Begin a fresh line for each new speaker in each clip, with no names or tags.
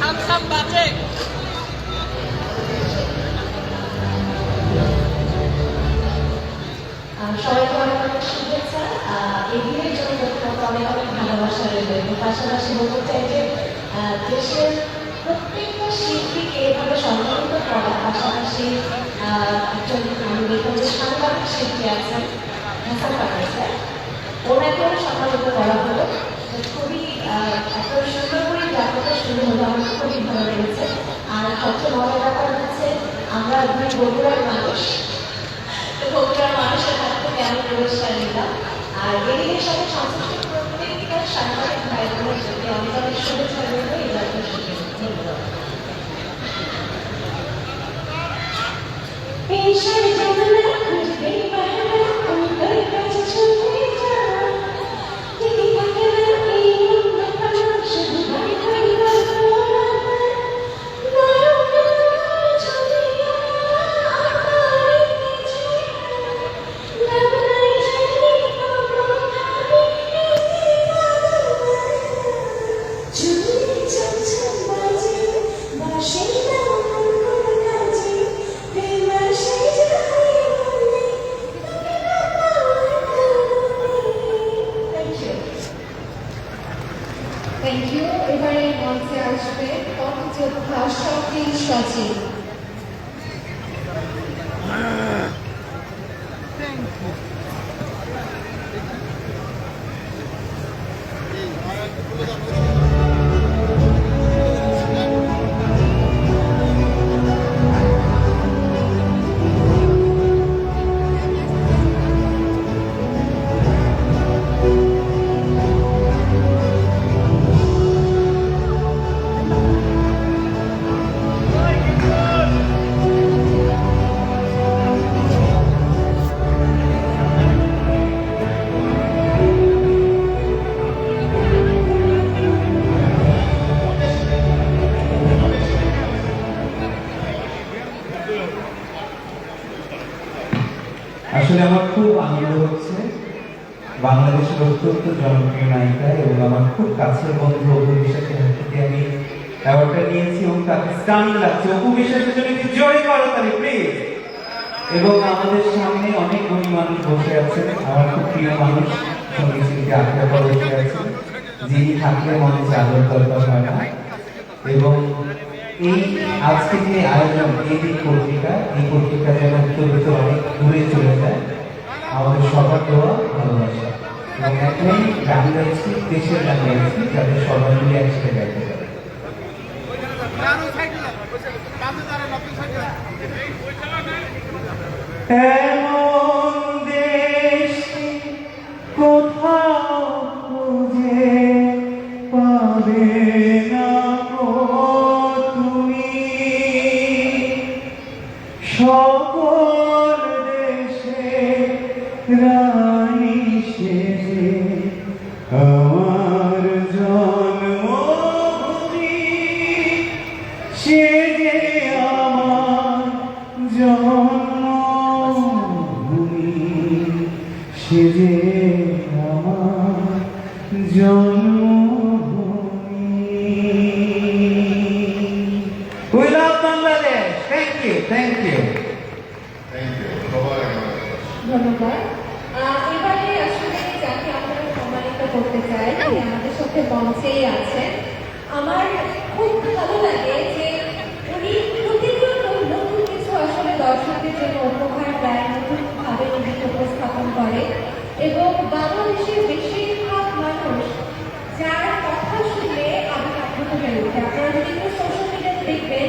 সামসাম বাজে।
সবাইকে অনেক অনেক শুভেচ্ছা। অনেক ভালোবাসা রইল এবং পাশাপাশি বলতে চাই যে দেশের প্রত্যেকটা শিল্পীকে এভাবে সম্মানিত করা পাশাপাশি একজন আমি শিল্পী আছেন হাসান পাঠান স্যার, ওনাকেও সম্মানিত করা হলো। খুবই আহ, এত সুন্দর করে লেগেছে আর সবচেয়ে মজার ব্যাপার হচ্ছে আমরা দুই বগুড়ার মানুষ তো মানুষের হাত থেকে আমি পুরস্কার নিলাম আর সাথে সংশ্লিষ্ট প্রত্যেকটা সাংবাদিক ভাই বোনের যদি অনেক অনেক শুভেচ্ছা
থ্যাংক আসবে পথযোদ্ধা শকিল সচিব
আসলে আমার খুব আনন্দ হচ্ছে। বাংলাদেশের অত্যন্ত জনপ্রিয় নায়িকা এবং আমার খুব কাছের বন্ধু অপু বিশ্বাসের হাত থেকে আমি অ্যাওয়ার্ডটা নিয়েছি এবং তাকে স্টানিং লাগছে। অপু বিশ্বাসের জন্য একটু জোরে করো তাহলে প্লিজ এবং আমাদের সামনে অনেক গুণী মানুষ বসে আছেন। আমার খুব প্রিয় মানুষ সংগীত শিল্পী বসে আছেন, যিনি থাকলে মঞ্চে আদর দরকার হয় না। এবং এই আজকে যে আয়োজন, এই যে পত্রিকা এই পত্রিকা যেন উত্তরিত অনেক দূরে চলে যায়, আমাদের সবার দোয়া ভালোবাসা। এবং একটাই গান গাইছি, দেশের গান গাইছি, যাতে সবাই মিলে একসাথে গাইতে পারে। এমন
ধন্যবাদ। এবারে আসলে যাকে আমরা সম্মানিত করতে চাই আমাদের সাথে মঞ্চেই আছেন। আমার খুব ভালো লাগে যে উনি প্রতিনিয়ত নতুন কিছু আসলে দর্শকদের জন্য উপহার দেয় নতুন ভাবে নিজেকে উপস্থাপন করে। এবং বাংলাদেশের বেশিরভাগ মানুষ যার কথা শুনলে আমি আগ্রহ হয়ে উঠে। আপনারা যদি সোশ্যাল মিডিয়াতে দেখবেন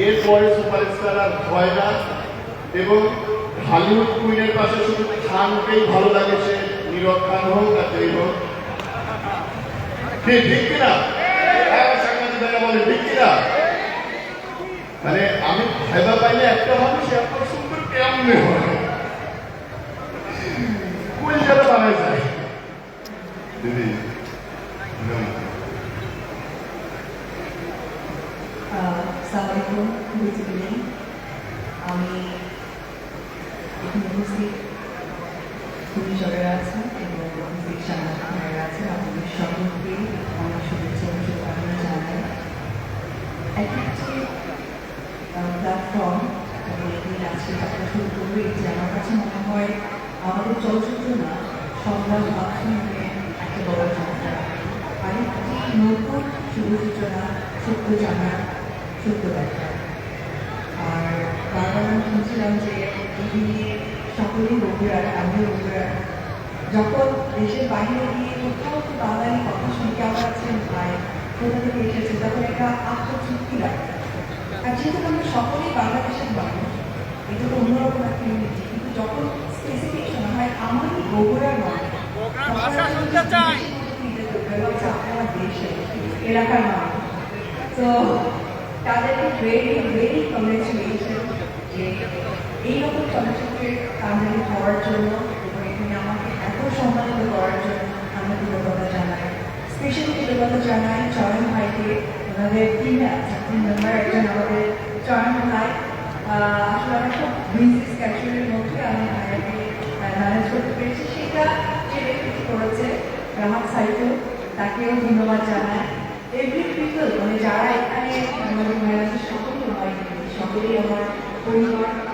এরপরে সুপারস্টার হয় না এবং হলিউড কুইনের পাশে শুধু খানকেই ভালো লাগে নীরব খান হোক। আর যেই হোক ঠিক কিনা? মানে আমি ভাইবা পাইলে একটা মানুষ এত সুন্দর কেমনে হয়। কুইল যেন বানায় যায়। দিদি ধন্যবাদ।
সালামালাইকুম গুড আমি এখানে উপস্থিত। আছেন এবং উপস্থিত সাংবাদিক ভাইয়েরা আছেন। আপনাদের সকলকে আমার শুভেচ্ছা এবং জানাই। এক একটি প্ল্যাটফর্ম আমি আজকে যাত্রা শুরু করব। যে কাছে মনে হয়, আমাদের চলচ্চিত্র না সংবাদ মাধ্যমে একটা বড় সংস্থা আরেকটি নতুন শুভ সূচনা সত্য জানা। সত্য দেখা। আর বারবার আমি শুনছিলাম যে এদিকে সকলেই বগুড়ার আমিও বগুড়ার যখন দেশের বাইরে গিয়ে কোথাও তো বাঙালি কথা শুনতে আমার কাছে ভাই, কোথা থেকে এসেছে, তখন একটা আত্মতৃপ্তি লাগে। আর যেহেতু আমরা সকলেই বাংলাদেশের মানুষ, এটা তো অন্যরকম একটা ইউনিটি কিন্তু যখন স্পেসিফিক শোনা হয় আমারই বগুড়ার মানুষ এলাকার মানুষ। তো তাদেরকে ভেরি ভেরি কংগ্রেচুলেশন যে এইরকম চলচ্চিত্রে আমদানি হওয়ার জন্য এখানে আমাকে এত সম্মানিত করার জন্য আমি কৃতজ্ঞতা জানাই। স্পেশাল কৃতজ্ঞতা জানাই চয়ন ভাইকে, ওনাদের টিমে টিম মেম্বার একজন আমাদের চয়ন ভাই। আসলে আমি খুব বিজি স্ক্যাচুয়ালের মধ্যে আমি ভাইয়াকে ম্যানেজ করতে পেরেছি। সেটা যে করেছে রাহাত সাইফুল তাকেও ধন্যবাদ জানাই। এভরি পিপল মানে যারা এখানে আমাদের ম্যানেজার সকলেই আমার সকলেই আমার পরিবার